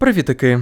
Привітики!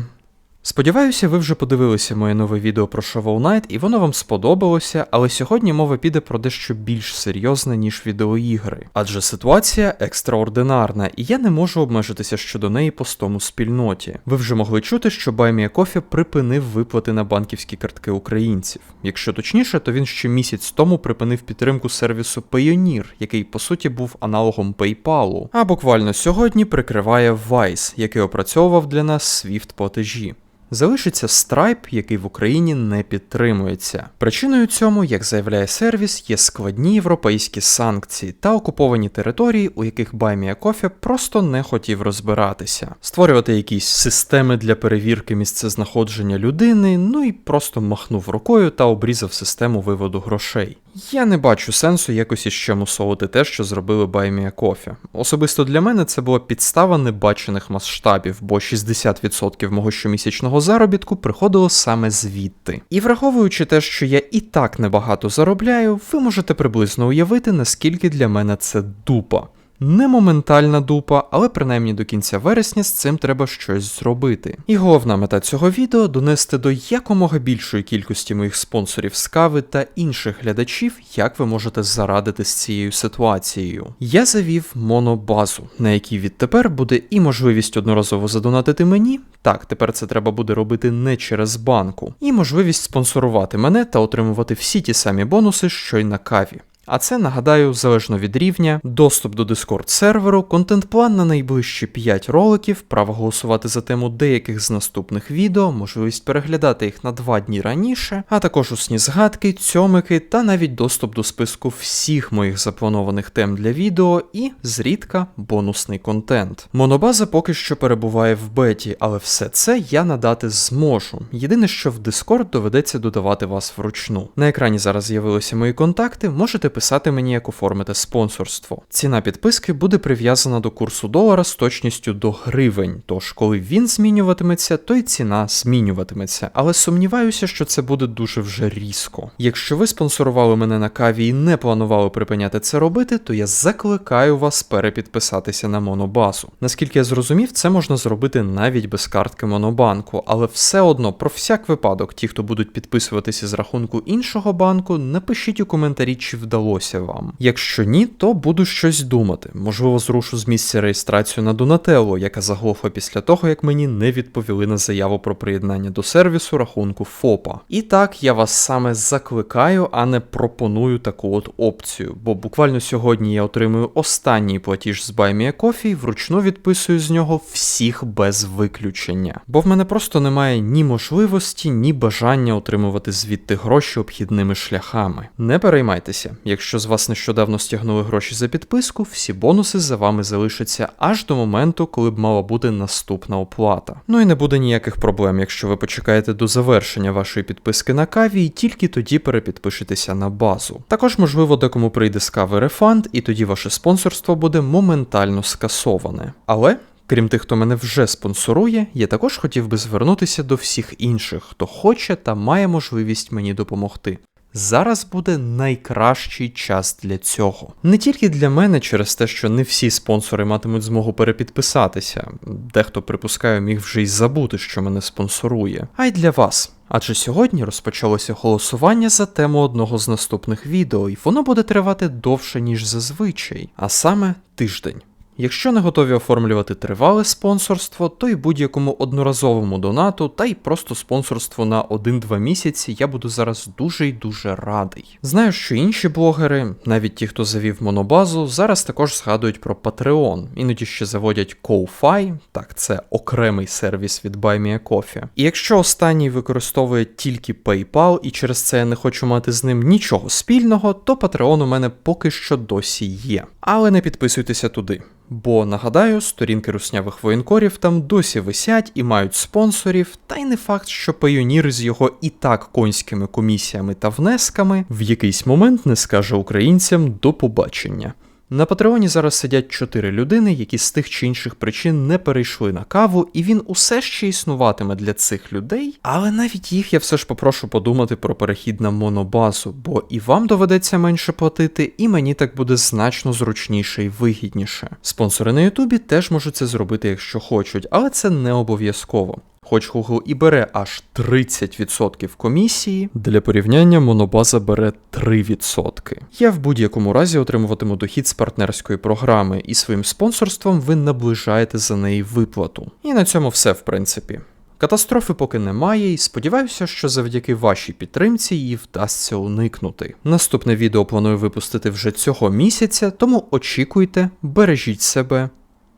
Сподіваюся, ви вже подивилися моє нове відео про Shovel Knight і воно вам сподобалося, але сьогодні мова піде про дещо більш серйозне, ніж відеоігри. Адже ситуація екстраординарна, і я не можу обмежитися щодо неї постом у спільноті. Ви вже могли чути, що BuyMeACoffee припинив виплати на банківські картки українців. Якщо точніше, то він ще місяць тому припинив підтримку сервісу Payoneer, який по суті був аналогом PayPal, а буквально сьогодні прикриває Wise, який опрацьовував для нас Swift платежі. Залишиться Stripe, який в Україні не підтримується. Причиною цьому, як заявляє сервіс, є складні європейські санкції та окуповані території, у яких BuyMeACoffee просто не хотів розбиратися, створювати якісь системи для перевірки місцезнаходження людини, ну і просто махнув рукою та обрізав систему виводу грошей. Я не бачу сенсу якось іще мусолити те, що зробили Баймія Кофі. Особисто для мене це була підстава небачених масштабів, бо 60% мого щомісячного заробітку приходило саме звідти. І враховуючи те, що я і так небагато заробляю, ви можете приблизно уявити, наскільки для мене це дупа. Не моментальна дупа, але принаймні до кінця вересня з цим треба щось зробити. І головна мета цього відео донести до якомога більшої кількості моїх спонсорів з кави та інших глядачів, як ви можете зарадити з цією ситуацією. Я завів монобазу, на якій відтепер буде і можливість одноразово задонатити мені. Так, тепер це треба буде робити не через банку, і можливість спонсорувати мене та отримувати всі ті самі бонуси, що й на каві. А це, нагадаю, залежно від рівня, доступ до Discord серверу, контент-план на найближчі 5 роликів, право голосувати за тему деяких з наступних відео, можливість переглядати їх на 2 дні раніше, а також усні згадки, цьомики та навіть доступ до списку всіх моїх запланованих тем для відео і, зрідка, бонусний контент. Монобаза поки що перебуває в беті, але все це я надати зможу. Єдине, що в Discord доведеться додавати вас вручну. На екрані зараз з'явилися мої контакти, можете писати мені, як оформити спонсорство. Ціна підписки буде прив'язана до курсу долара з точністю до гривень, тож коли він змінюватиметься, то й ціна змінюватиметься. Але сумніваюся, що це буде дуже вже різко. Якщо ви спонсорували мене на каві і не планували припиняти це робити, то я закликаю вас перепідписатися на монобазу. Наскільки я зрозумів, це можна зробити навіть без картки Монобанку, але все одно про всяк випадок, ті, хто будуть підписуватися з рахунку іншого банку, напишіть у коментарі, чи вдалося вам. Якщо ні, то буду щось думати. Можливо, зрушу з місця реєстрацію на Donatello, яка заглохла після того, як мені не відповіли на заяву про приєднання до сервісу рахунку ФОПа. І так я вас саме закликаю, а не пропоную таку от опцію, бо буквально сьогодні я отримую останній платіж з BuyMeACoffee і вручну відписую з нього всіх без виключення. Бо в мене просто немає ні можливості, ні бажання отримувати звідти гроші обхідними шляхами. Не переймайтеся, якщо з вас нещодавно стягнули гроші за підписку, всі бонуси за вами залишаться аж до моменту, коли б мала бути наступна оплата. Ну і не буде ніяких проблем, якщо ви почекаєте до завершення вашої підписки на каві і тільки тоді перепідпишетеся на базу. Також, можливо, декому прийде з кави рефанд, і тоді ваше спонсорство буде моментально скасоване. Але. Крім тих, хто мене вже спонсорує, я також хотів би звернутися до всіх інших, хто хоче та має можливість мені допомогти. Зараз буде найкращий час для цього. Не тільки для мене через те, що не всі спонсори матимуть змогу перепідписатися, дехто припускаю, міг вже й забути, що мене спонсорує, а й для вас. Адже сьогодні розпочалося голосування за тему одного з наступних відео, і воно буде тривати довше, ніж зазвичай, а саме тиждень. Якщо не готові оформлювати тривале спонсорство, то й будь-якому одноразовому донату, та й просто спонсорство на 1-2 місяці я буду зараз дуже й дуже радий. Знаю, що інші блогери, навіть ті, хто завів монобазу, зараз також згадують про Patreon, іноді ще заводять Ko-Fi, так це окремий сервіс від BuyMeACoffee. І якщо останній використовує тільки PayPal, і через це я не хочу мати з ним нічого спільного, то Patreon у мене поки що досі є. Але не підписуйтеся туди. Бо нагадаю, сторінки руснявих воєнкорів там досі висять і мають спонсорів, та й не факт, що Payoneer з його і так конськими комісіями та внесками в якийсь момент не скаже українцям до побачення. На Патреоні зараз сидять чотири людини, які з тих чи інших причин не перейшли на каву, і він усе ще існуватиме для цих людей. Але навіть їх я все ж попрошу подумати про перехід на монобазу, бо і вам доведеться менше платити, і мені так буде значно зручніше і вигідніше. Спонсори на Ютубі теж можуть це зробити, якщо хочуть, але це не обов'язково. Хоч Google і бере аж 30% комісії, для порівняння монобаза бере 3%. Я в будь-якому разі отримуватиму дохід з партнерської програми, і своїм спонсорством ви наближаєте за неї виплату. І на цьому все, в принципі. Катастрофи поки немає, і сподіваюся, що завдяки вашій підтримці її вдасться уникнути. Наступне відео планую випустити вже цього місяця, тому очікуйте, бережіть себе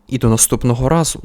і до наступного разу.